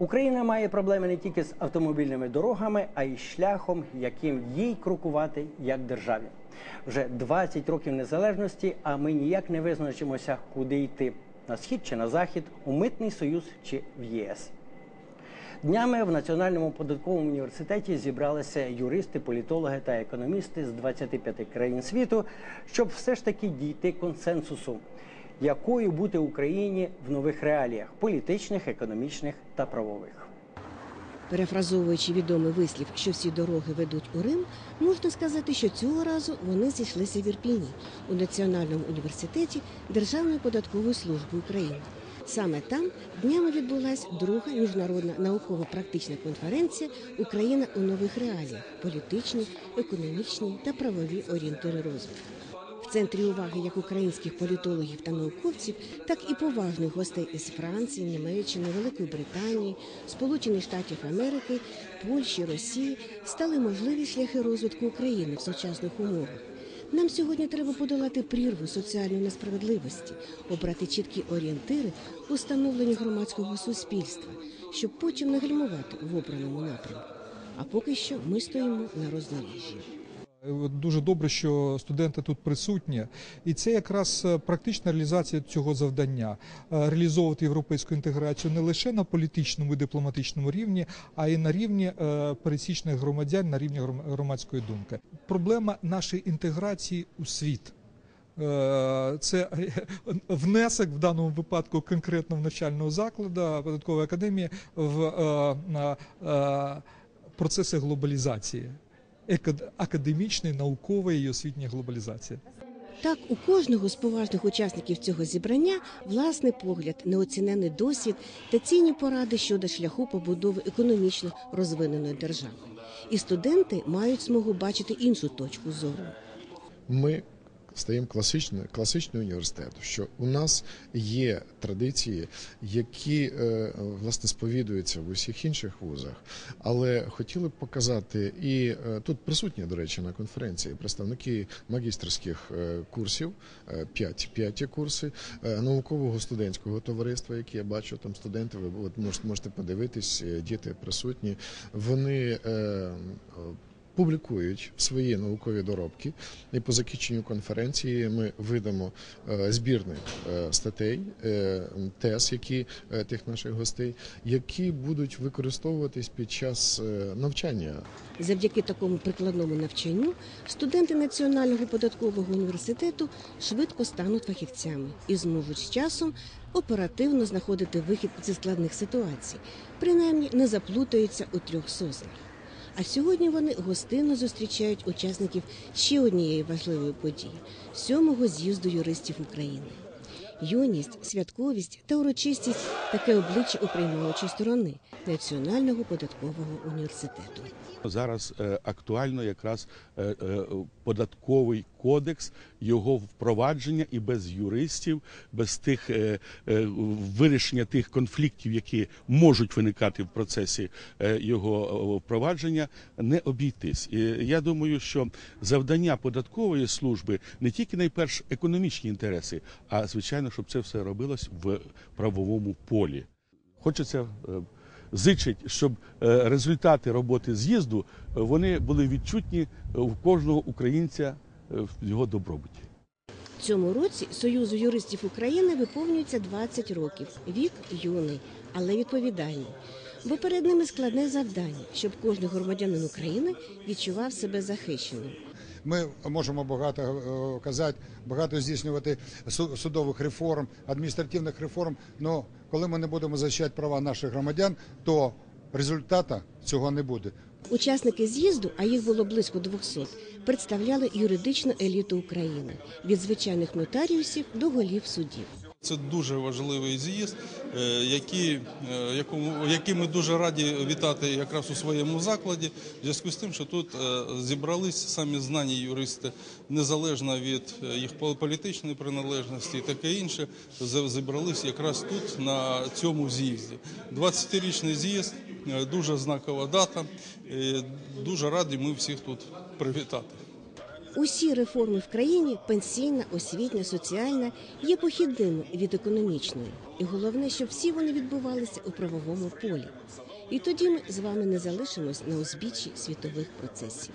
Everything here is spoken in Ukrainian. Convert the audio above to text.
Україна має проблеми не тільки з автомобільними дорогами, а й шляхом, яким їй крокувати як державі. Вже 20 років незалежності, а ми ніяк не визначимося, куди йти на схід чи на захід, у митний союз чи в ЄС. Днями в Національному податковому університеті зібралися юристи, політологи та економісти з 25 країн світу, щоб все ж таки дійти консенсусу, якою бути Україні в нових реаліях політичних, економічних та правових. Перефразовуючи відомий вислів, що всі дороги ведуть у Рим, можна сказати, що цього разу вони зійшлися в Ірпіні у Національному університеті Державної податкової служби України. Саме там днями відбулася друга міжнародна науково-практична конференція Україна у нових реаліях політичні, економічні та правові орієнтири розвитку. В центрі уваги як українських політологів та науковців, так і поважних гостей із Франції, Німеччини, Великої Британії, Сполучених Штатів Америки, Польщі, Росії стали можливі шляхи розвитку України в сучасних умовах. Нам сьогодні треба подолати прірву соціальної несправедливості, обрати чіткі орієнтири у громадського суспільства, щоб потім не гальмувати в обраному напрямку. А поки що ми стоїмо на роздоріжжі. От Дуже добре, що студенти тут присутні, і це якраз е, практична реалізація цього завдання е, реалізовувати європейську інтеграцію не лише на політичному і дипломатичному рівні, а й на рівні е, пересічних громадян, на рівні гром- громадської думки. Проблема нашої інтеграції у світ. Е, Це внесок в даному випадку конкретно навчального закладу податкової академії в е, е, процеси глобалізації академічної, наукової і освітньої глобалізації. Так, у кожного з поважних учасників цього зібрання власний погляд, неоцінений досвід та цінні поради щодо шляху побудови економічно розвиненої держави. І студенти мають змогу бачити іншу точку зору. ми стаємо класичним класичним університетом, що у нас є традиції, які е, власне сповідуються в усіх інших вузах, але хотіли б показати і е, тут присутні, до речі, на конференції представники магістерських е, курсів, е, п'ять п'яті курси наукового студентського товариства, які я бачу там студенти. Ви можете, подивитись, діти присутні. Вони публікують свої наукові доробки, і по закінченню конференції ми видамо е, збірник е, статей, е, тез, які тих наших гостей, які будуть використовуватись під час навчання Завдяки такому прикладному навчанню студенти Національного податкового університету швидко стануть фахівцями і зможуть з часом оперативно знаходити вихід зі складних ситуацій, принаймні не заплутаються у трьох соснах. А сьогодні вони гостинно зустрічають учасників ще однієї важливої події сьомого з'їзду юристів України. Юність, святковість та урочистість таке обличчя у приймаючої сторони Національного податкового університету. Зараз е, актуально якраз е, е, податковий кодекс, його впровадження і без юристів, без тих е, е, вирішення тих конфліктів, які можуть виникати в процесі е, його е, впровадження, не обійтись. І я думаю, що завдання податкової служби не тільки найперш економічні інтереси, а звичайно, щоб це все робилось в правовому полі. Хочеться е, зичить, щоб е, результати роботи з'їзду вони були відчутні у кожного українця в його добробуті. Цьому році Союзу юристів України виповнюється 20 років. Вік юний, але відповідальний. Бо перед ними складне завдання, щоб кожен громадянин України відчував себе захищеним. Ми можемо багато е, казати, багато здійснювати су- судових реформ, адміністративних реформ. але коли ми не будемо захищати права наших громадян, то результату цього не буде. Учасники з'їзду, а їх було близько 200, представляли юридичну еліту України від звичайних нотаріусів до голів судів. Це дуже важливий з'їзд, е, е, який ми дуже раді вітати якраз у своєму закладі, в зв'язку з тим, що тут е, зібрались самі знані юристи, незалежно від їх пол- політичної приналежності і таке інше, зібрались якраз тут, на цьому з'їзді. 20-річний з'їзд, дуже знакова дата. Дуже раді ми всіх тут привітати. Усі реформи в країні пенсійна, освітня, соціальна є похідними від економічної. І головне, щоб всі вони відбувалися у правовому полі. І тоді ми з вами не залишимось на узбіччі світових процесів.